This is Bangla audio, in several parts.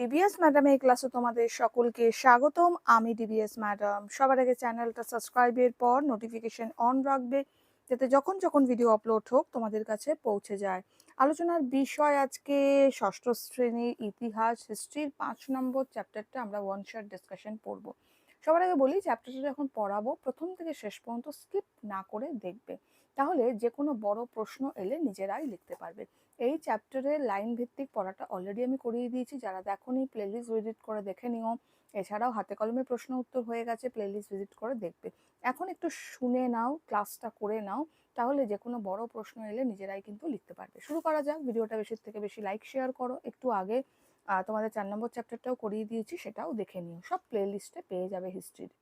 ডিবিএস ম্যাডাম এই ক্লাসে তোমাদের সকলকে স্বাগতম। আমি ডিবিএস ম্যাডাম সবার আগে চ্যানেলটা সাবস্ক্রাইবের পর নোটিফিকেশন অন রাখবে, যাতে যখন যখন ভিডিও আপলোড হোক তোমাদের কাছে পৌঁছে যায়। আলোচনার বিষয় আজকে ষষ্ঠ শ্রেণির ইতিহাস হিস্ট্রির পাঁচ নম্বর চ্যাপ্টারটা আমরা ওয়ান শট ডিসকাশন পড়ব। সবার আগে বলি চ্যাপ্টারটা যখন পড়াবো, প্রথম থেকে শেষ পর্যন্ত স্কিপ না করে দেখবে। তাহলে যে কোনো বড় প্রশ্ন এলে নিজেরাই লিখতে পারবে। এই চ্যাপ্টারের লাইন ভিত্তিক পড়াটা অলরেডি আমি করিয়ে দিয়েছি। যারা দেখোনি প্লেলিস্ট ভিজিট করে দেখে নিও। এছাড়াও হাতে কলমে প্রশ্ন উত্তর হয়ে গেছে প্লেলিস্ট ভিজিট করে দেখবে। এখন একটু শুনে নাও ক্লাসটা করে নাও, তাহলে যে কোনো বড় প্রশ্ন এলে নিজেরাই কিন্তু লিখতে পারবে। শুরু করা যাক, ভিডিওটা বেশির থেকে বেশি লাইক শেয়ার করো। একটু আগে তোমাদের চার নম্বর চ্যাপ্টারটাও করিয়ে দিয়েছি, সেটাও দেখে নিও। সব প্লেলিস্টে পেয়ে যাবে হিস্ট্রির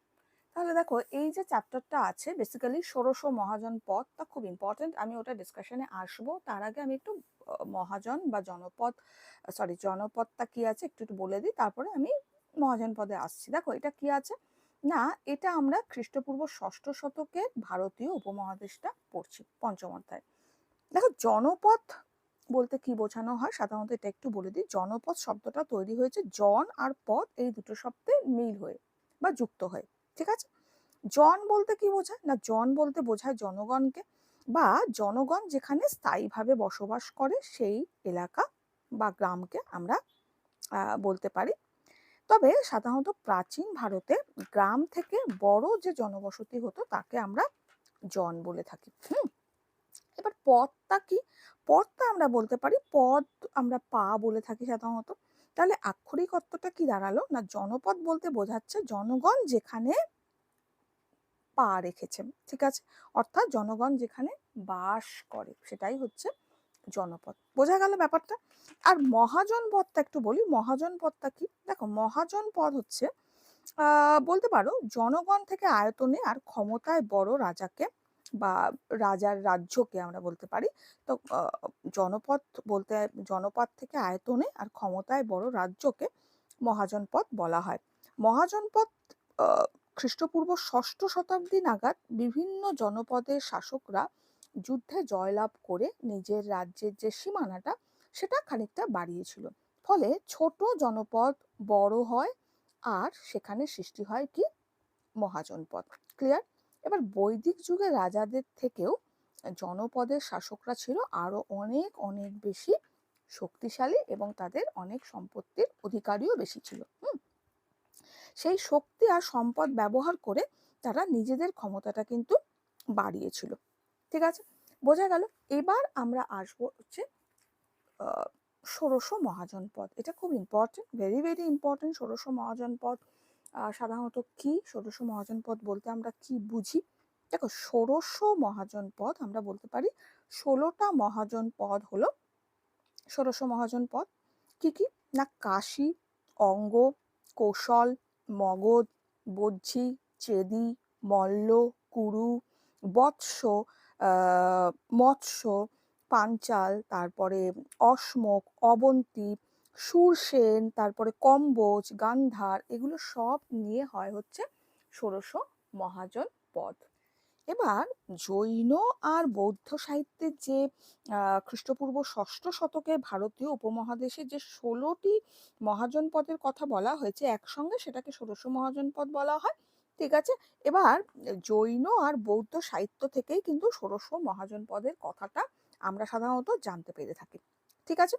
তাহলে দেখো, এই যে চ্যাপ্টারটা আছে বেসিক্যালি ষোড়শ মহাজন পদটা খুব ইম্পর্টেন্ট আমি ওটা ডিসকাশনে আসব। তার আগে আমি একটু মহাজন বা জনপদ সরি জনপদটা কি আছে একটু একটু বলে দিই, তারপরে আমি মহাজন পদে আসছি। দেখো, এটা কি আছে? না, এটা আমরা খ্রিস্টপূর্ব ষষ্ঠ শতকে ভারতীয় উপমহাদেশটা পড়ছি, পঞ্চম অধ্যায়। দেখো, জনপদ বলতে কি বোঝানো হয়? সাধারণত এটা একটু বলে দিই। জনপদ শব্দটা তৈরি হয়েছে জন আর পদ, এই দুটো শব্দে মিল হয়ে বা যুক্ত হয়ে। ঠিক আছে? জন বলতে কি বোঝায়? না, জন বলতে বোঝায় জনগণকে বা জনগণ যেখানে স্থায়ীভাবে বসবাস করে সেই এলাকা বা গ্রামকে আমরা বলতে পারি। তবে সাধারণত প্রাচীন ভারতে গ্রাম থেকে বড় যে জনবসতি হতো তাকে আমরা জন বলে থাকি। হুম? এবার পদটা কি? পদটা আমরা বলতে পারি, পদ আমরা পা বলে থাকি সাধারণত। তাহলে আক্ষরিক অর্থটা কি দাঁড়াল? না জনপদ বলতে বোঝাচ্ছে জনগণ যেখানে পা রেখেছে, ঠিক আছে? অর্থাৎ জনগণ যেখানে বাস করে, সেটাই হচ্ছে জনপদ। বোঝা গেল ব্যাপারটা? আর মহাজন পদটা একটু বলি, মহাজন পদটা কি? দেখো, মহাজন পদ হচ্ছে বলতে পারো জনগণ থেকে আয়তনে আর ক্ষমতায় বড় রাজাকে বা রাজার রাজ্যকে আমরা বলতে পারি। তো জনপদ বলতে, জনপদ থেকে আয়তনে আর ক্ষমতায় বড় রাজ্যকে মহাজনপদ বলা হয়। মহাজনপদ খ্রিস্টপূর্ব ষষ্ঠ শতাব্দী নাগাদ বিভিন্ন জনপদের শাসকরা যুদ্ধে জয়লাভ করে নিজের রাজ্যের যে সীমানাটা, সেটা খানিকটা বাড়িয়েছিল। ফলে ছোট জনপদ বড় হয় আর সেখানে সৃষ্টি হয় কি? মহাজনপদ। ক্লিয়ার? এবার বৈদিক যুগে রাজাদের থেকেও জনপদের শাসকরা ছিল আরও অনেক অনেক বেশি শক্তিশালী এবং তাদের অনেক সম্পত্তির অধিকারীও বেশি ছিল, হুম? সেই শক্তি আর সম্পদ ব্যবহার করে তারা নিজেদের ক্ষমতাটা কিন্তু বাড়িয়েছিল, ঠিক আছে? বোঝা গেল, এবার আমরা আসব হচ্ছে ষোড়শ মহাজনপদ এটা খুব ইম্পর্টেন্ট ভেরি ভেরি ইম্পর্টেন্ট ষোড়শ মহাজনপদ সাধারণত কি ষোড়শ মহাজনপদ বলতে আমরা কি বুঝি? দেখো, ষোড়শ মহাজনপদ আমরা বলতে পারি, ষোলোটা মহাজন পদ হলো ষোড়শ মহাজন পদ। কি কি? না, কাশি, অঙ্গ, কৌশল, মগধ বজ্ঝি চেদি, মল্ল, কুরু, বৎস মৎস্য, পাঞ্চাল, তারপরে অশ্মক, অবন্তী সুরসেন তারপরে কম্বোজ, গান্ধার এগুলো সব নিয়ে হয় হচ্ছে ষোড়শ মহাজন পদ। এবার জৈন আর বৌদ্ধ সাহিত্যের যে খ্রিস্টপূর্ব ষষ্ঠ শতকে ভারতীয় উপমহাদেশে যে ষোলোটি মহাজনপদের কথা বলা হয়েছে, একসঙ্গে সেটাকে ষোড়শ মহাজনপদ বলা হয়, ঠিক আছে? এবার জৈন আর বৌদ্ধ সাহিত্য থেকেই কিন্তু ষোড়শ মহাজনপদের কথাটা আমরা সাধারণত জানতে পেরে থাকি, ঠিক আছে?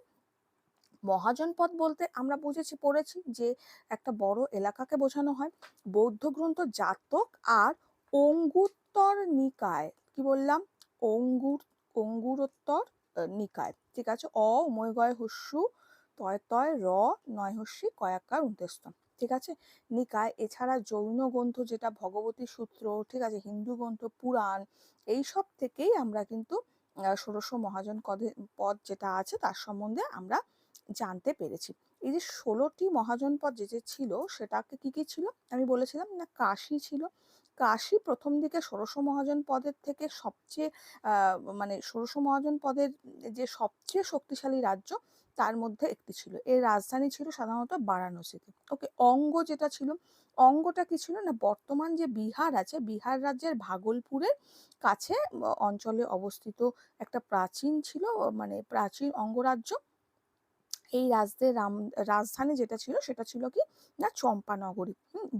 মহাজনপদ বলতে আমরা বুঝেছি, পড়েছি যে একটা বড় এলাকাকে বোঝানো হয়। বৌদ্ধ গ্রন্থ জাতক আর অঙ্গুত্তর নিকায়, কি বললাম? অঙ্গুর, অঙ্গুরোত্তর নিকায়, ঠিক আছে? অ উময়গয় হস্যু, তয় তয়, র, নয় হস্যি কয়াকার উন্তেস্তম ঠিক আছে? নিকায়, এছাড়া জৈন গ্রন্থ যেটা, ভগবতী সূত্র, ঠিক আছে? হিন্দু গ্রন্থ, পুরাণ, এইসব থেকেই আমরা কিন্তু ষোড়শ মহাজন পদে পদ যেটা আছে, তার সম্বন্ধে আমরা জানতে পেরেছি। এই যে ষোলোটি মহাজনপদ যে যে ছিল, সেটাকে কি কি ছিল? আমি বলেছিলাম না, কাশি ছিল। কাশি প্রথম দিকে ষোড়শ মহাজন পদের থেকে সবচেয়ে মানে ষোড়শ মহাজন পদের যে সবচেয়ে শক্তিশালী রাজ্য, তার মধ্যে একটি ছিল। এর রাজধানী ছিল সাধারণত বারাণসীতে। ওকে, অঙ্গ যেটা ছিল, অঙ্গটা কি ছিল না? বর্তমান যে বিহার আছে, বিহার রাজ্যের ভাগলপুরের কাছে অঞ্চলে অবস্থিত একটা প্রাচীন ছিল মানে প্রাচীন অঙ্গরাজ্য। এই রাজদের রাম, রাজধানী যেটা ছিল সেটা ছিল কি না চম্পানগরী।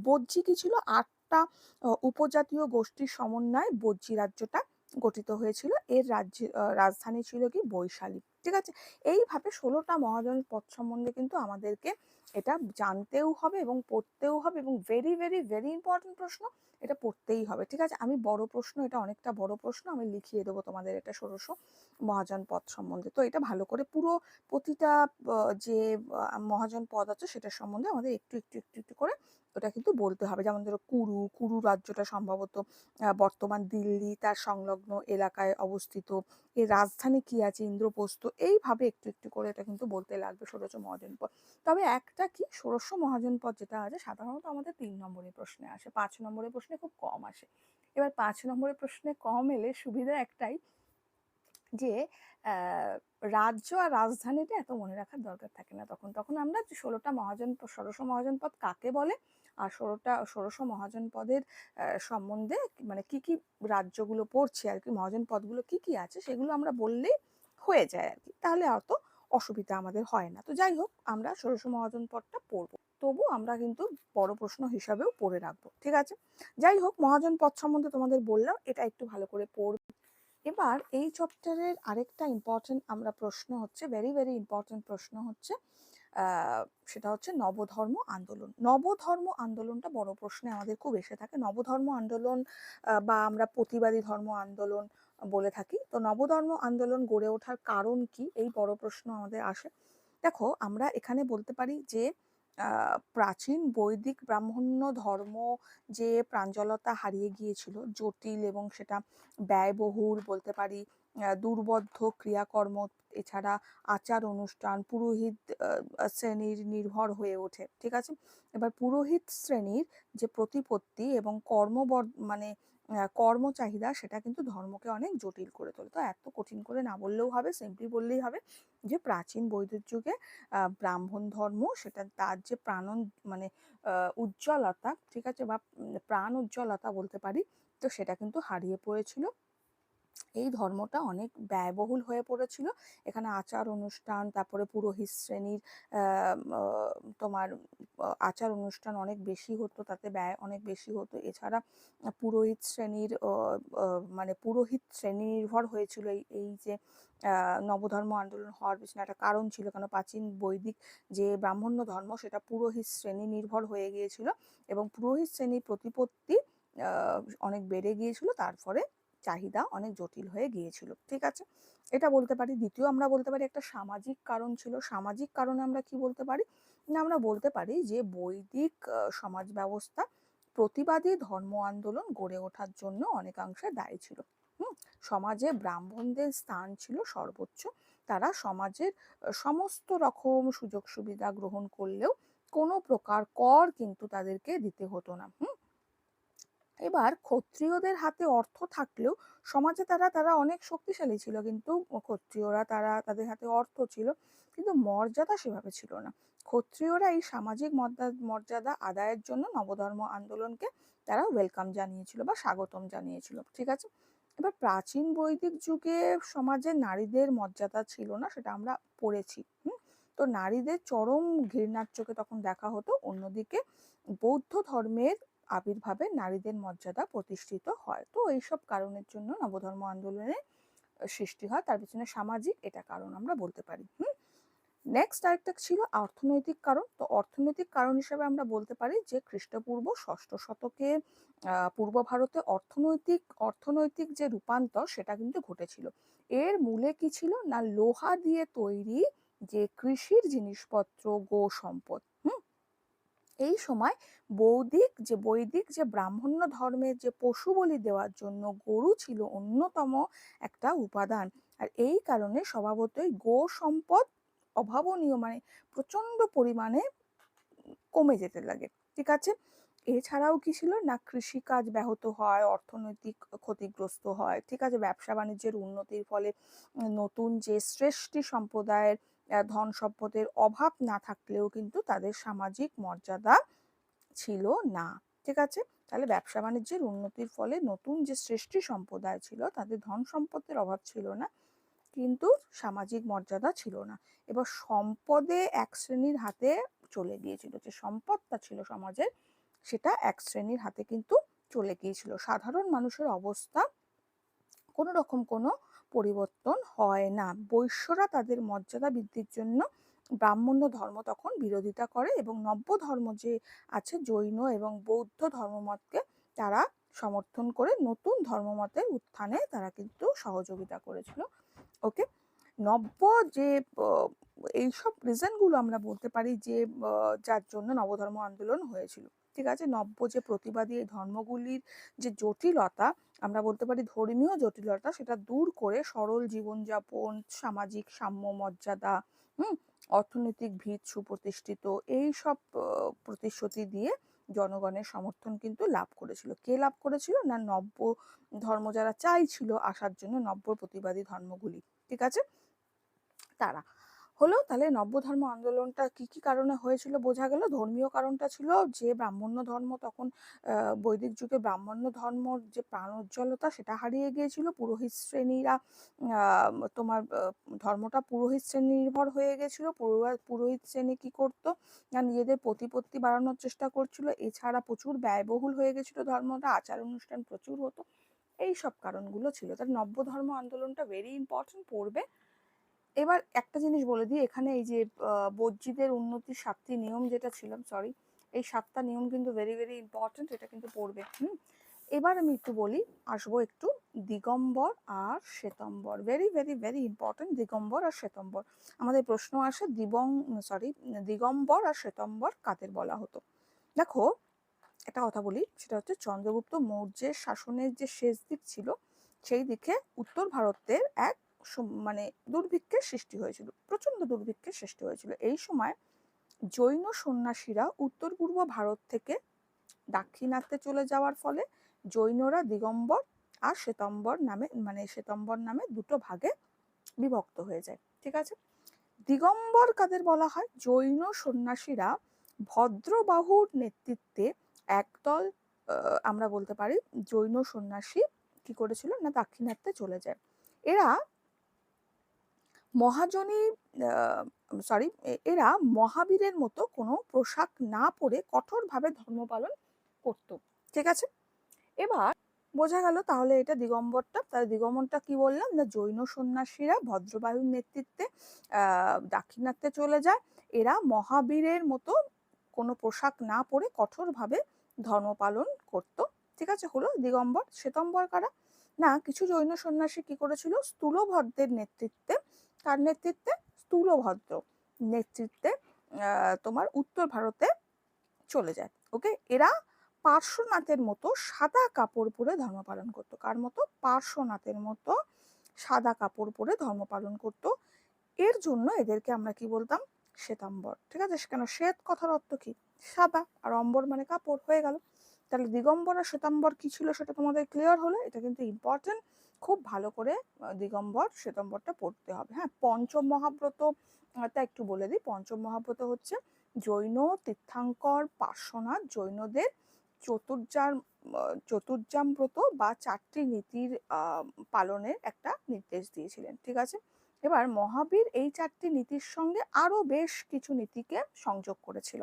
বজ্জি কি ছিল আটটা উপজাতীয় গোষ্ঠীর সমন্বয়ে বজ্জি রাজ্যটা গঠিত হয়েছিল। এর রাজ্য রাজধানী ছিল কি? বৈশালী। ঠিক আছে? এইভাবে ষোলোটা মহাজন পথ সম্বন্ধে কিন্তু আমাদেরকে এটা জানতেও হবে এবং পড়তেও হবে এবং ভেরি ভেরি ভেরি ইম্পর্টেন্ট প্রশ্ন এটা পড়তেই হবে। ঠিক আছে? আমি বড় প্রশ্ন, এটা অনেকটা বড় প্রশ্ন, আমি লিখিয়ে দেবো তোমাদের এটা ষোড়শ মহাজন পদ সম্বন্ধে। তো এটা ভালো করে পুরো প্রতিটা যে মহাজন পদ আছে সেটার সম্বন্ধে আমাদের একটু একটু একটু একটু করে ওটা কিন্তু বলতে হবে। যেমন ধরো কুরু কুরু রাজ্যটা সম্ভবত বর্তমান দিল্লি, তার সংলগ্ন এলাকায় অবস্থিত। এর রাজধানী কি আছে? ইন্দ্রপ্রস্থ। এইভাবে একটু একটু করে এটা কিন্তু বলতে লাগবে ষোড়শ মহাজন পদ। তবে একটা কি? ষোড়শ মহাজন পদ যেটা আছে, সাধারণত আমাদের তিন নম্বরের প্রশ্নে আসে। পাঁচ নম্বরের প্রশ্নে খুব কম আসে। এবার পাঁচ নম্বরের প্রশ্নে কম এলে সুবিধা একটাই যে রাজ্য আর রাজধানীটা এত মনে রাখার দরকার থাকে না। তখন তখন আমরা ষোলোটা মহাজন, ষোড়শ মহাজন পদ কাকে বলে? আর ষোলোটা ষোড়শ মহাজন পদের সম্বন্ধে মানে কি কি রাজ্যগুলো পড়ছে আর কি, মহাজন পদগুলো কি কি আছে সেগুলো আমরা বললেই হয়ে যায় আর কি, তাহলে অত অসুবিধা আমাদের হয় না। তো যাই হোক, আমরা ষোড়শ মহাজন পদটা পড়ব। তবু আমরা কিন্তু বড় প্রশ্ন হিসাবেও পড়ে রাখব, ঠিক আছে? যাই হোক, মহাজন পদ সম্বন্ধে তোমাদের বললাম, এটা একটু ভালো করে পড়বে এবার এই চ্যাপ্টারের আরেকটা ইম্পর্টেন্ট আমরা প্রশ্ন হচ্ছে ভেরি ভেরি ইম্পর্টেন্ট প্রশ্ন হচ্ছে সেটা হচ্ছে নবধর্ম আন্দোলন। নবধর্ম আন্দোলনটা বড় প্রশ্নে আমাদের খুব এসে থাকে। নবধর্ম আন্দোলন বা আমরা প্রতিবাদী ধর্ম আন্দোলন বলে থাকি। তো নবধর্ম আন্দোলন গড়ে ওঠার কারণ কি? এই বড় প্রশ্ন আমাদের আসে। দেখো, আমরা এখানে বলতে পারি যে প্রাচীন বৈদিক ব্রাহ্মণ্য ধর্ম যে প্রাঞ্জলতা হারিয়ে গিয়েছিল, জটিল এবং সেটা ব্যয়বহুল বলতে পারি দুর্বোধ্য ক্রিয়াকর্ম এছাড়া আচার অনুষ্ঠান, পুরোহিত শ্রেণির নির্ভর হয়ে ওঠে, ঠিক আছে? এবার পুরোহিত শ্রেণির যে প্রতিপত্তি এবং কর্ম মানে কর্ম চাহিদা, সেটা কিন্তু ধর্মকে অনেক জটিল করে তোলে। তো এত কঠিন করে না বললেও হবে সিম্পলি বললেই হবে যে প্রাচীন বৈদিক যুগে ব্রাহ্মণ ধর্ম, সেটা তার যে প্রাণ মানে উজ্জ্বলতা, ঠিক আছে? বা প্রাণ উজ্জ্বলতা বলতে পারি, তো সেটা কিন্তু হারিয়ে পড়েছিল। এই ধর্মটা অনেক ব্যয়বহুল হয়ে পড়েছিল। এখানে আচার অনুষ্ঠান, তারপরে পুরোহিত শ্রেণির তোমার আচার অনুষ্ঠান অনেক বেশি হতো, তাতে ব্যয় অনেক বেশি হতো। এছাড়া পুরোহিত শ্রেণির মানে পুরোহিত শ্রেণি নির্ভর হয়েছিল এই এই যে নবধর্ম আন্দোলন হওয়ার পিছনে একটা কারণ ছিল, কেন প্রাচীন বৈদিক যে ব্রাহ্মণ্য ধর্ম, সেটা পুরোহিত শ্রেণি নির্ভর হয়ে গিয়েছিল এবং পুরোহিত শ্রেণির প্রতিপত্তি অনেক বেড়ে গিয়েছিল। তার ফলে চাহিদা অনেক জটিল হয়ে গিয়েছিল, ঠিক আছে? এটা বলতে পারি। দ্বিতীয়, আমরা বলতে পারি একটা সামাজিক কারণ ছিল। সামাজিক কারণে আমরা কি বলতে পারি? না, আমরা বলতে পারি যে বৈদিক সমাজ ব্যবস্থা প্রতিবাদী ধর্ম আন্দোলন গড়ে ওঠার জন্য অনেকাংশে দায়ী ছিল। সমাজে ব্রাহ্মণদের স্থান ছিল সর্বোচ্চ। তারা সমাজের সমস্ত রকম সুযোগ সুবিধা গ্রহণ করলেও কোনো প্রকার কর কিন্তু তাদেরকে দিতে হতো না। হুম? এবার ক্ষত্রিয়দের হাতে অর্থ থাকলেও সমাজে তারা তারা অনেক শক্তিশালী ছিল কিন্তু ক্ষত্রিয়রা তারা তাদের হাতে অর্থ ছিল কিন্তু মর্যাদা সেভাবে ছিল না। ক্ষত্রিয়রা এই সামাজিক মর্যাদা আদায়ের জন্য নবধর্ম আন্দোলনকে তারা ওয়েলকাম জানিয়েছিল বা স্বাগতম জানিয়েছিল, ঠিক আছে? এবার প্রাচীন বৈদিক যুগে সমাজে নারীদের মর্যাদা ছিল না সেটা আমরা পড়েছি, হুম? তো নারীদের চরম ঘৃণার চোখে তখন দেখা হতো, অন্যদিকে বৌদ্ধ ধর্মের আবির্ভাবে নারীদের মর্যাদা প্রতিষ্ঠিত হয়। তো এইসব কারণের জন্য নবধর্ম আন্দোলনের সৃষ্টি হয়। তার পিছনে সামাজিক, এটা কারণ আমরা বলতে পারি। হুম? নেক্সট আরেকটা ছিল অর্থনৈতিক কারণ। তো অর্থনৈতিক কারণ হিসেবে আমরা বলতে পারি যে, খ্রিস্টপূর্ব ষষ্ঠ শতকে পূর্ব ভারতে অর্থনৈতিক অর্থনৈতিক যে রূপান্তর, সেটা কিন্তু ঘটেছিল। এর মূলে কি ছিল? না, লোহা দিয়ে তৈরি যে কৃষির জিনিসপত্র, গো সম্পদ। এই সময় বৌদিক যে বৈদিক যে ব্রাহ্মণ্য ধর্মের যে পশু বলি দেওয়ার জন্য গরু ছিল অন্যতম একটা উপাদান। আর এই কারণে স্বভাবতই গো সম্পদ অভাবনীয় মানে প্রচণ্ড পরিমাণে কমে যেতে লাগে। ঠিক আছে? এছাড়াও কি ছিল? না কৃষিকাজ ব্যাহত হয়, অর্থনৈতিক ক্ষতিগ্রস্ত হয়। ঠিক আছে? ব্যবসা বাণিজ্যের উন্নতির ফলে নতুন যে শ্রেষ্ঠী সম্প্রদায়ের ধন সম্পদের অভাব না থাকলেও কিন্তু তাদের সামাজিক মর্যাদা ছিল না, ঠিক আছে? তাহলে ব্যবসা বাণিজ্যের উন্নতির ফলে নতুন যে শ্রেষ্ঠী সম্প্রদায় ছিল, তাদের ধন সম্পদের অভাব ছিল না, কিন্তু সামাজিক মর্যাদা ছিল না। এবার সম্পদে এক শ্রেণির হাতে চলে গিয়েছিল, যে সম্পদটা ছিল সমাজের, সেটা এক শ্রেণির হাতে কিন্তু চলে গিয়েছিল। সাধারণ মানুষের অবস্থা কোনো রকম কোনো পরিবর্তন হয় না। বৈশ্যরা তাদের মর্যাদা বৃদ্ধির জন্য ব্রাহ্মণ্য ধর্ম তখন বিরোধিতা করে এবং নব্য ধর্ম যে আছে জৈন এবং বৌদ্ধ ধর্মমতকে তারা সমর্থন করে নতুন ধর্মমতের উত্থানে তারা কিন্তু সহযোগিতা করেছিল। ওকে নব্য যে এইসব রিজনগুলো আমরা বলতে পারি যে যার জন্য নবধর্ম আন্দোলন হয়েছিল। ঠিক আছে? নব্য যে প্রতিবাদী এই ধর্মগুলির যে জটিলতা, আমরা বলতে পারি ধর্মীয় জটিলতা, সেটা দূর করে সরল জীবনযাপন, সামাজিক সাম্য, মর্যাদা, হুম? অর্থনৈতিক ভিত সুপ্রতিষ্ঠিত, এই সব প্রতিশ্রুতি দিয়ে জনগণের সমর্থন কিন্তু লাভ করেছিল। কে লাভ করেছিল? না নব্য ধর্ম যারা চাইছিল আসার জন্য নব্য প্রতিবাদী ধর্মগুলি, ঠিক আছে? তারা। হলো, তাহলে নব্য ধর্ম আন্দোলনটা কি কি কারণে হয়েছিল বোঝা গেল। ধর্মীয় কারণটা ছিল যে ব্রাহ্মণ্য ধর্ম তখন বৈদিক যুগে ব্রাহ্মণ্য ধর্মর যে প্রাণ উজ্জ্বলতা সেটা হারিয়ে গিয়েছিল। পুরোহিত শ্রেণীরা তোমার ধর্মটা পুরোহিত শ্রেণি নির্ভর হয়ে গেছিল। পুরোহিত শ্রেণি কি করতো? না, নিজেদের প্রতিপত্তি বাড়ানোর চেষ্টা করছিল। এছাড়া প্রচুর ব্যয়বহুল হয়ে গেছিল ধর্মটা, আচার অনুষ্ঠান প্রচুর হতো। এই সব কারণগুলো ছিল। তার নব্য ধর্ম আন্দোলনটা ভেরি ইম্পর্টেন্ট পড়বে। এবার একটা জিনিস বলে দিই, এখানে এই যে বজ্জিদের উন্নতির সাতটি নিয়ম যেটা ছিল সরি এই সাতটা নিয়ম কিন্তু ভেরি ভেরি ইম্পর্টেন্ট এটা কিন্তু পড়বে, হুম? এবার আমি একটু বলি, আসব একটু, দিগম্বর আর Shvetambar very very very important Digambar আর শ্বেতম্বর। আমাদের প্রশ্ন আসে, দিবং সরি দিগম্বর আর শ্বেতম্বর কাদের বলা হতো? দেখো, একটা কথা বলি, সেটা হচ্ছে চন্দ্রগুপ্ত মৌর্যের শাসনের যে শেষ দিক ছিল, সেই দিকে উত্তর ভারতের এক মানে দুর্ভিক্ষের সৃষ্টি হয়েছিল প্রচণ্ড দুর্ভিক্ষের সৃষ্টি হয়েছিল। এই সময় জৈন সন্ন্যাসীরা উত্তর পূর্ব ভারত থেকে দাক্ষিণাত্যে চলে যাওয়ার ফলে জৈনরা দিগম্বর আর শ্বেতম্বর নামে মানে শ্বেতম্বর নামে দুটো ভাগে বিভক্ত হয়ে যায়, ঠিক আছে? দিগম্বর কাদের বলা হয়? জৈন সন্ন্যাসীরা ভদ্রবাহুর নেতৃত্বে একদল আমরা বলতে পারি জৈন সন্ন্যাসী কি করেছিল? না, দাক্ষিণাত্যে চলে যায়। এরা মহাজনী সরি এরা মহাবীরের মতো কোনো পোশাক না পরে কঠোরভাবে ধর্ম পালন করত। ঠিক আছে? এবার বোঝা গেল তাহলে এটা দিগম্বরটা। তাহলে দিগম্বরটা কি বললাম? না, জৈন সন্ন্যাসীরা ভদ্রবায়ুর নেতৃত্বে দাক্ষিণাত্যে চলে যায়। এরা মহাবীরের মতো কোনো পোশাক না পরে কঠোরভাবে ধর্ম পালন করত। ঠিক আছে? হলো দিগম্বর, শ্বেতম্বর কারা? না, কিছু জৈন সন্ন্যাসী কি করেছিল? স্থূলভদ্রের নেতৃত্বে কার নেতৃত্বে? স্থূলভদ্র নেতৃত্বে তোমার উত্তর ভারতে চলে যায়, ওকে? এরা পার্শ্বনাথের মতো সাদা কাপড় পরে ধর্ম পালন করতো। কার মতো? পার্শ্বনাথের মতো সাদা কাপড় পরে ধর্ম পালন করতো। এর জন্য এদেরকে আমরা কি বলতাম? শ্বেতাম্বর। ঠিক আছে? কেন শ্বেত কথার অর্থ কি? সাদা। আর অম্বর মানে কাপড়। হয়ে গেল। তাহলে দিগম্বর আর শ্বেতাম্বর কি ছিল সেটা তোমাদের ক্লিয়ার হলো, এটা কিন্তু ইম্পর্টেন্ট খুব ভালো করে দিগম্বর শ্বেতম্বরটা পড়তে হবে। হ্যাঁ পঞ্চম মহাব্রত তা একটু বলে দিই। পঞ্চম মহাব্রত হচ্ছে জৈন তীর্থাঙ্কর পার্শ্বনাথ জৈনদের চতুর্যাম চতুর্যাম ব্রত বা চারটি নীতির পালনের একটা নির্দেশ দিয়েছিলেন, ঠিক আছে? এবার মহাবীর এই চারটি নীতির সঙ্গে আরও বেশ কিছু নীতিকে সংযোগ করেছিল।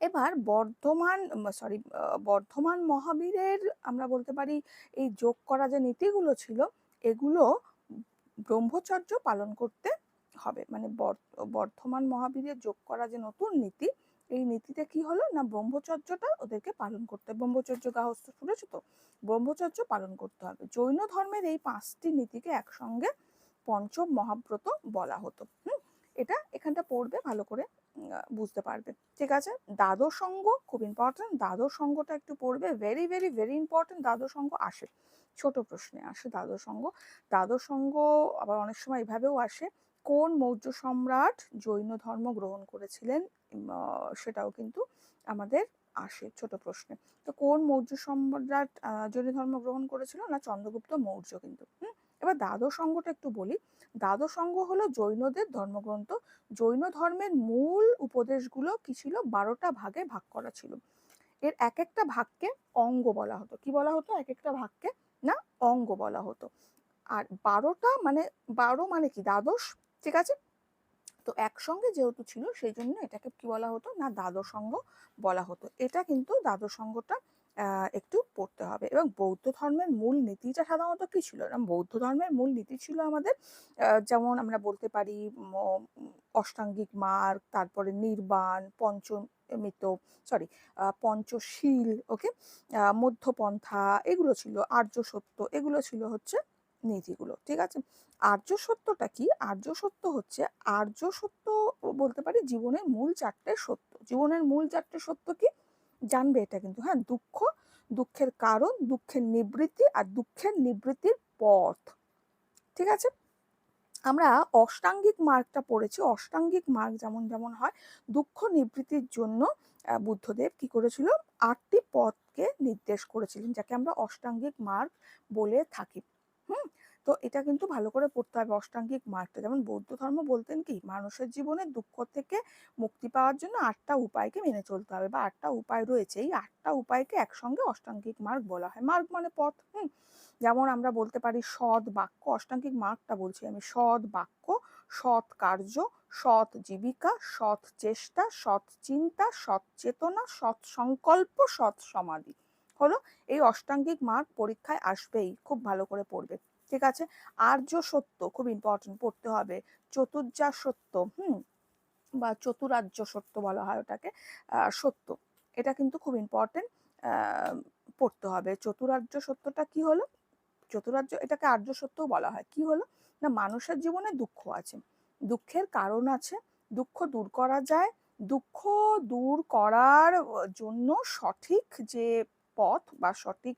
এবার বর্ধমান সরি বর্ধমান মহাবীরের আমরা বলতে পারি এই যোগ করা যে নীতিগুলো ছিল, এগুলো ব্রহ্মচর্য পালন করতে হবে। মানে বর্ধমান মহাবীরের যোগ করা যে নতুন নীতি, এই নীতিতে কি হলো না ব্রহ্মচর্যটা ওদেরকে পালন করতে ব্রহ্মচর্য গাহস্থ শুনেছো তো? ব্রহ্মচর্য পালন করতে হবে। জৈন ধর্মের এই পাঁচটি নীতিকে একসঙ্গে পঞ্চম মহাব্রত বলা হতো। হুম, এটা এখানটা পড়বে ভালো করে। বুঝতে পারবে। ঠিক আছে? দ্বাদশ সঙ্গ খুব ইম্পর্টেন্ট দ্বাদশ সঙ্গটা একটু পড়বে। ভেরি ভেরি ভেরি ইম্পর্টেন্ট দ্বাদশ সঙ্গ আসে। ছোট প্রশ্নে আসে দ্বাদশ সঙ্গ দ্বাদশ সঙ্গ আবার অনেক সময় এভাবেও আসে। কোন মৌর্য সম্রাট জৈন ধর্ম গ্রহণ করেছিলেন? সেটাও কিন্তু আমাদের আসে ছোট প্রশ্নে। তো কোন মৌর্য সম্রাট জৈন ধর্ম গ্রহণ করেছিল? না, চন্দ্রগুপ্ত মৌর্য কিন্তু। হুম? এবার দ্বাদশ সঙ্গটা একটু বলি। দ্বাদশ সঙ্গ হলো জৈনদের ধর্মগ্রন্থ। জৈন ধর্মের মূল উপদেশগুলো কি ছিল? বারোটা ভাগে ভাগ করা ছিল। এর এক একটা ভাগকে অঙ্গ বলা হতো। কি বলা হতো? এক একটা ভাগকে না অঙ্গ বলা হতো। আর বারোটা মানে বারো মানে কি? দ্বাদশ? ঠিক আছে? তো একসঙ্গে যেহেতু ছিল, সেই জন্য এটাকে কি বলা হতো? না, দ্বাদশ সঙ্গ বলা হতো। এটা কিন্তু দ্বাদশ সঙ্গটা একটু পড়তে হবে। এবং বৌদ্ধ ধর্মের মূল নীতিটা সাধারণত কি ছিল? বৌদ্ধ ধর্মের মূল নীতি ছিল আমাদের যেমন আমরা বলতে পারি অষ্টাঙ্গিক মার্গ, তারপরে নির্বাণ, পঞ্চমিত সরি পঞ্চশীল ওকে মধ্যপন্থা, এগুলো ছিল। আর্য সত্য, এগুলো ছিল হচ্ছে নীতিগুলো, ঠিক আছে? আর্য সত্যটা কি? আর্য সত্য হচ্ছে, আর্য সত্য বলতে পারি জীবনের মূল চারটে সত্য। জীবনের মূল চারটে সত্য কি? জানবে এটা কিন্তু। হ্যাঁ দুঃখ, দুঃখের কারণ, দুঃখের নিবৃত্তি আর দুঃখের নিবৃত্তির পথ। ঠিক আছে? আমরা অষ্টাঙ্গিক মার্গটা পড়েছি। অষ্টাঙ্গিক মার্গ যেমন যেমন হয়, দুঃখ নিবৃত্তির জন্য বুদ্ধদেব কি করেছিল? আটটি পথকে নির্দেশ করেছিলেন, যাকে আমরা অষ্টাঙ্গিক মার্গ বলে থাকি। হুম? তো এটা কিন্তু ভালো করে পড়তে হবে অষ্টাঙ্গিক মার্গটা যেমন বৌদ্ধ ধর্ম বলতেন কি, মানুষের জীবনে দুঃখ থেকে মুক্তি পাওয়ার জন্য আটটা উপায়কে মেনে চলতে হবে বা আটটা উপায় রয়েছে। এই আটটা উপায়কে একসঙ্গে অষ্টাঙ্গিক মার্গ বলা হয়। মার্গ মানে পথ, হুম? যেমন আমরা বলতে পারি সৎ বাক্য, অষ্টাঙ্গিক মার্গটা বলছি আমি। সৎ বাক্য, সৎ কার্য, সৎ জীবিকা, সৎ চেষ্টা, সৎ চিন্তা, সৎ চেতনা, সৎ সংকল্প, সৎ সমাধি। হলো এই অষ্টাঙ্গিক মার্গ পরীক্ষায় আসবেই, খুব ভালো করে পড়বে। ঠিক আছে? আর্য সত্য খুব ইম্পর্টেন্ট পড়তে হবে। চতুর্যা সত্য, হুম? বা চতুরার্য সত্য বলা হয় ওটাকে সত্য। এটা কিন্তু খুব ইম্পর্টেন্ট পড়তে হবে। চতুরার্য সত্যটা কি হলো? চতুরার্য, এটাকে আর্য সত্যও বলা হয়। কি হলো? না, মানুষের জীবনে দুঃখ আছে। দুঃখের কারণ আছে। দুঃখ দূর করা যায়। দুঃখ দূর করার জন্য সঠিক যে পথ বা সঠিক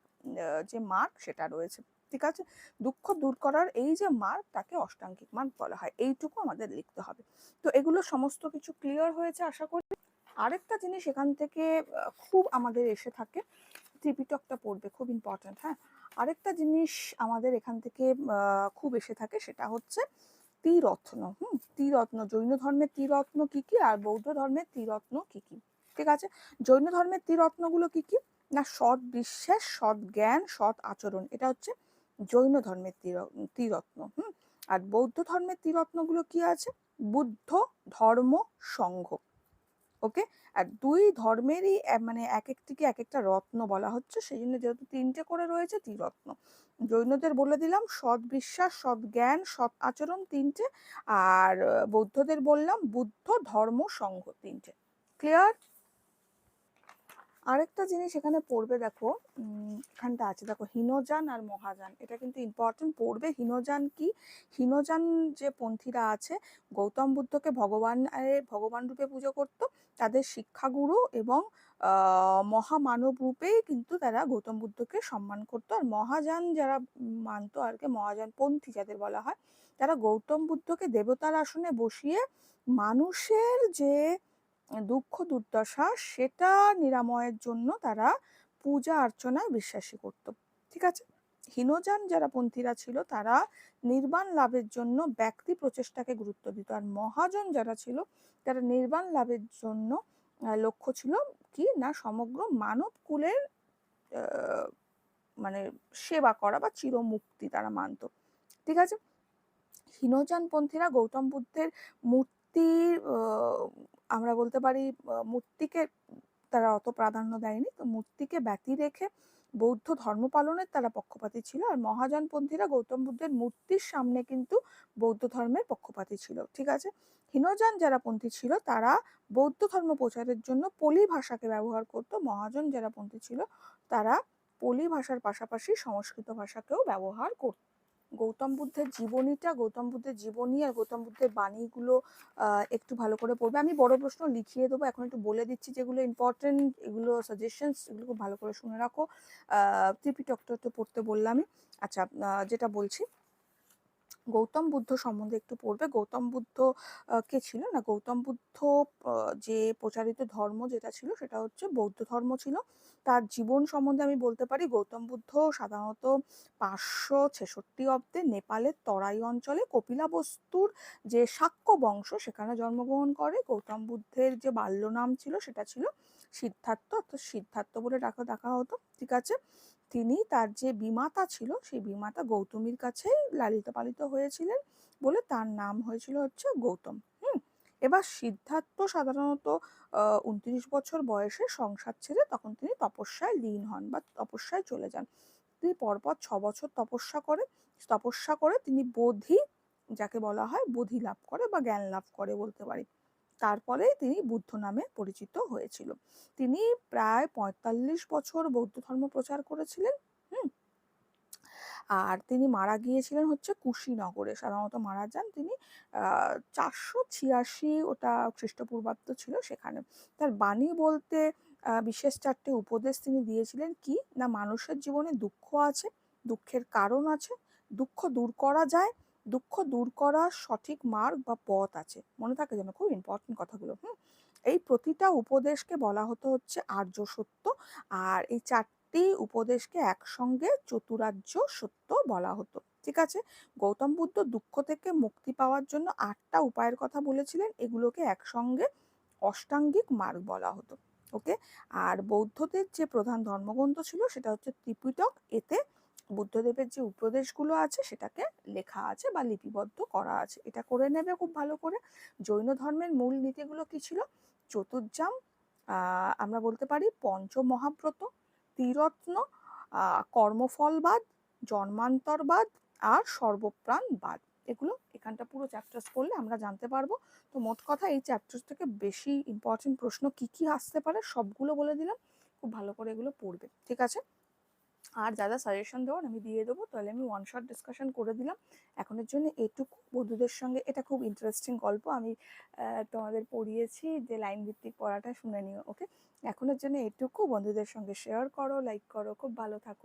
যে মার্গ সেটা রয়েছে। ঠিক আছে? দুঃখ দূর করার এই যে মার্গ তাকে অষ্টাঙ্গিক মার্গ বলা হয়। এইটুকু আমাদের লিখতে হবে। তো এগুলো সমস্ত কিছু ক্লিয়ার হয়েছে আশা করি। আরেকটা জিনিস এখান থেকে খুব আমাদের এসে থাকে, ত্রিপিটকটা পড়বে, খুব ইম্পর্টেন্ট হ্যাঁ? আরেকটা জিনিস আমাদের এখান থেকে খুব এসে থাকে সেটা হচ্ছে ত্রিরত্ন, হুম? ত্রিরত্ন, জৈন ধর্মের ত্রিরত্ন কি কি আর বৌদ্ধ ধর্মের ত্রিরত্ন কি কি? ঠিক আছে? জৈন ধর্মের ত্রিরত্নগুলো কি কি? না সৎ বিশ্বাস, সৎ জ্ঞান, সৎ আচরণ, এটা হচ্ছে জৈন ধর্মের ত্রিরত্ন হুম? আর বৌদ্ধ ধর্মের ত্রিরত্নগুলো কি আছে? বুদ্ধ ধর্ম সংঘ ওকে? আর দুই ধর্মেরই মানে এক একটিকে এক একটা রত্ন বলা হচ্ছে সেই জন্য যেহেতু তিনটে করে রয়েছে ত্রিরত্ন জৈনদের বলে দিলাম, সৎ বিশ্বাস, সৎ জ্ঞান, সৎ আচরণ তিনটে, আর বৌদ্ধদের বললাম বুদ্ধ ধর্ম সংঘ তিনটে। ক্লিয়ার? আরেকটা জিনিস এখানে পড়বে, দেখো এখানটা আছে, দেখো, হীনযান আর মহাযান। এটা কিন্তু ইম্পর্টেন্ট পড়বে। হীনযান কি? হীনযান যে পন্থীরা আছে, গৌতম বুদ্ধকে ভগবান ভগবান রূপে পুজো করত। তাদের শিক্ষাগুরু এবং মহামানব রূপেই কিন্তু তারা গৌতম বুদ্ধকে সম্মান করতো। আর মহাযান যারা মানতো আর কি, মহাযান পন্থী যাদের বলা হয়, তারা গৌতম বুদ্ধকে দেবতার আসনে বসিয়ে মানুষের যে দুঃখ, দুর্দশা সেটা নিরাময়ের জন্য তারা পূজা অর্চনায় বিশ্বাসী করত। ঠিক আছে? হীনযান যারা পন্থীরা ছিল তারা নির্বাণ লাভের জন্য ব্যক্তি প্রচেষ্টাকে গুরুত্ব দিত। আর মহাজন যারা ছিল তারা নির্বাণ লাভের জন্য লক্ষ্য ছিল কি না সমগ্র মানব কুলের মানে সেবা করা বা চিরমুক্তি তারা মানত। ঠিক আছে? হীনযান পন্থীরা গৌতম বুদ্ধের মূর্তির আমরা বলতে পারি মূর্তিকে তারা অত প্রাধান্য দেয়নি। তো মূর্তিকে ব্যতি রেখে বৌদ্ধ ধর্ম পালনের তারা পক্ষপাতী ছিল। আর মহাযানপন্থীরা গৌতম বুদ্ধের মূর্তির সামনে কিন্তু বৌদ্ধ ধর্মের পক্ষপাতী ছিল, ঠিক আছে? হীনযান যারা পন্থী ছিল, তারা বৌদ্ধ ধর্ম প্রচারের জন্য পলি ভাষাকে ব্যবহার করত। মহাজন যারা পন্থী ছিল, তারা পলি ভাষার পাশাপাশি সংস্কৃত ভাষাকেও ব্যবহার করত। গৌতম বুদ্ধের জীবনীটা, গৌতম বুদ্ধের জীবনী আর গৌতম বুদ্ধের বাণীগুলো একটু ভালো করে পড়বে। আমি বড় প্রশ্ন লিখিয়ে দেবো, এখন একটু বলে দিচ্ছি যেগুলো ইম্পর্টেন্ট এগুলো সাজেশনস এগুলো খুব ভালো করে শুনে রাখো। ত্রিপিটকটা তো পড়তে বললামই। আচ্ছা যেটা বলছি গৌতম বুদ্ধ সম্বন্ধে একটু পড়বে। গৌতম বুদ্ধ কে ছিল না? গৌতম বুদ্ধ যে প্রচারিত ধর্ম যেটা ছিল সেটা হচ্ছে বৌদ্ধ ধর্ম ছিল। তার জীবন সম্বন্ধে আমি বলতে পারি, গৌতম বুদ্ধ সাধারণত পাঁচশো ছেষট্টি অব্দে নেপালের তরাই অঞ্চলে কপিলাবস্তুর যে শাক্য বংশ সেখানে জন্মগ্রহণ করে। গৌতম বুদ্ধের যে বাল্য নাম ছিল সেটা ছিল। সিদ্ধার্থ, অর্থাৎ সিদ্ধার্থ বলে ডাকা দেখা হতো, ঠিক আছে? তিনি তার যে বিমাতা ছিল, সেই বিমাতা গৌতমীর কাছেই লালিত পালিত হয়েছিলেন বলে তার নাম হয়েছিল হচ্ছে গৌতম, হুম? এবার সিদ্ধার্থ সাধারণত উনত্রিশ বছর বয়সে সংসার ছেড়ে তখন তিনি তপস্যায় লীন হন বা তপস্যায় চলে যান। তিনি পরপর ছ বছর তপস্যা করে তপস্যা করে তিনি বোধি, যাকে বলা হয় বোধি লাভ করে বা জ্ঞান লাভ করে বলতে পারি। তারপরে তিনি বুদ্ধ নামে পরিচিত হয়েছিল। তিনি প্রায় পঁয়তাল্লিশ বছর বৌদ্ধ ধর্ম প্রচার করেছিলেন, হুম? আর তিনি মারা গিয়েছিলেন হচ্ছে কুশীনগরে। সাধারণত মারা যান তিনি চারশো ছিয়াশি ওটা খ্রিস্টপূর্বাব্দ ছিল সেখানে। তার বাণী বলতে বিশেষ চারটে উপদেশ তিনি দিয়েছিলেন, কি? না, মানুষের জীবনে দুঃখ আছে, দুঃখের কারণ আছে, দুঃখ দূর করা যায় দুঃখ দূর করার সঠিক মার্গ বা পথ আছে। মনে থাকে যেন খুব ইম্পর্টেন্ট কথাগুলো, হুম? এই প্রতিটা উপদেশকে বলা হতো হচ্ছে আর্য সত্য আর এই চারটি উপদেশকে একসঙ্গে চতুরার্য সত্য বলা হতো। ঠিক আছে? গৌতম বুদ্ধ দুঃখ থেকে মুক্তি পাওয়ার জন্য আটটা উপায়ের কথা বলেছিলেন, এগুলোকে একসঙ্গে অষ্টাঙ্গিক মার্গ বলা হতো। ওকে? আর বৌদ্ধদের যে প্রধান ধর্মগ্রন্থ ছিল সেটা হচ্ছে ত্রিপিটক, এতে বুদ্ধদেবের যে উপদেশগুলো আছে, সেটাকে লেখা আছে বা লিপিবদ্ধ করা আছে। এটা করে নেবে খুব ভালো করে। জৈন ধর্মের মূল নীতিগুলো কি ছিল? চতুর্জাম আমরা বলতে পারি পঞ্চ মহাব্রত ত্রিরত্ন কর্মফলবাদ, জন্মান্তরবাদ আর সর্বপ্রাণবাদ। এগুলো এখানটা পুরো চ্যাপ্টার্স পড়লে আমরা জানতে পারব। তো মোট কথা এই চ্যাপ্টার্স থেকে বেশি ইম্পর্টেন্ট প্রশ্ন কি কি আসতে পারে, সবগুলো বলে দিলাম। খুব ভালো করে এগুলো পড়বে। ঠিক আছে? আর যা যা সাজেশন দেওয়ার আমি দিয়ে দেবো। তাহলে আমি ওয়ান শট ডিসকাশন করে দিলাম। এখনের জন্য এটুকু। বন্ধুদের সঙ্গে এটা খুব ইন্টারেস্টিং গল্প। আমি তোমাদের পড়িয়েছি যে লাইন ভিত্তিক পড়াটা শুনে নিও ওকে এখনের জন্য এটুকু। বন্ধুদের সঙ্গে শেয়ার করো লাইক করো। খুব ভালো থাকো।